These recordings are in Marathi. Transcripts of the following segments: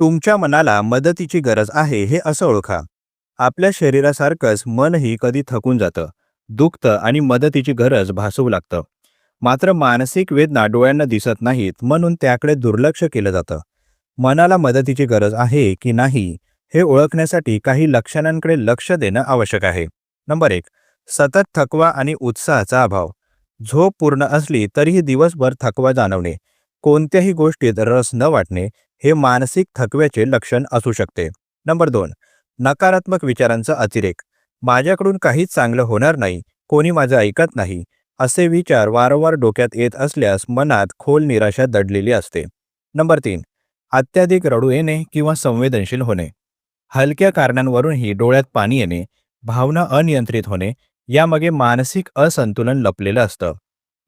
तुमच्या मनाला मदतीची गरज आहे हे असं ओळखा. आपल्या शरीरासारखंच मनही कधी थकून जातं. दुखतं आणि मदतीची गरज भासवू लागतं. मात्र मानसिक वेदना डोळ्यांना दिसत नाहीत म्हणून त्याकडे दुर्लक्ष केलं जातं. मनाला मदतीची गरज आहे की नाही हे ओळखण्यासाठी काही लक्षणांकडे लक्ष देणं आवश्यक आहे. नंबर एक सतत थकवा आणि उत्साहाचा अभाव. झोप पूर्ण असली तरीही दिवसभर थकवा जाणवणे. कोणत्याही गोष्टीत रस न वाटणे हे मानसिक थकव्याचे लक्षण असू शकते. नंबर दोन नकारात्मक विचारांचा अतिरेक. माझ्याकडून काहीच चांगलं होणार नाही कोणी माझं ऐकत नाही असे विचार वारंवार डोक्यात येत असल्यास मनात खोल निराशा दडलेली असते. नंबर तीन अत्याधिक रडू येणे किंवा संवेदनशील होणे. हलक्या कारणांवरूनही डोळ्यात पाणी येणे भावना अनियंत्रित होणे यामागे मानसिक असंतुलन लपलेलं असतं.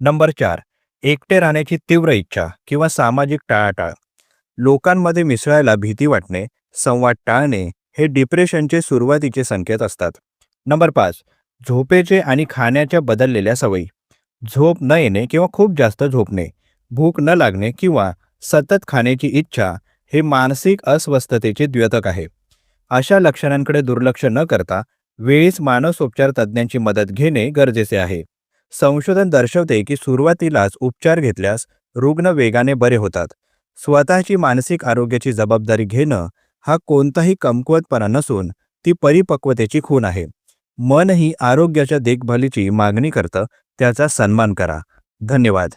नंबर चार एकटे राहण्याची तीव्र इच्छा किंवा सामाजिक टाळाटाळ. लोकांमध्ये मिसळायला भीती वाटणे संवाद टाळणे हे डिप्रेशनचे सुरुवातीचे संकेत असतात. नंबर पाच झोपेचे आणि खाण्याच्या बदललेल्या सवयी. झोप न येणे किंवा खूप जास्त झोपणे भूक न लागणे किंवा सतत खाण्याची इच्छा हे मानसिक अस्वस्थतेचे द्योतक आहे. अशा लक्षणांकडे दुर्लक्ष न करता वेळीच मानसोपचार तज्ज्ञांची मदत घेणे गरजेचे आहे. संशोधन दर्शवते की सुरुवातीलाच उपचार घेतल्यास रुग्ण वेगाने बरे होतात. स्वतःची मानसिक आरोग्याची जबाबदारी घेणं हा कोणताही कमकुवतपणा नसून ती परिपक्वतेची खून आहे. मन ही आरोग्याच्या देखभालीची मागणी करतं त्याचा सन्मान करा. धन्यवाद.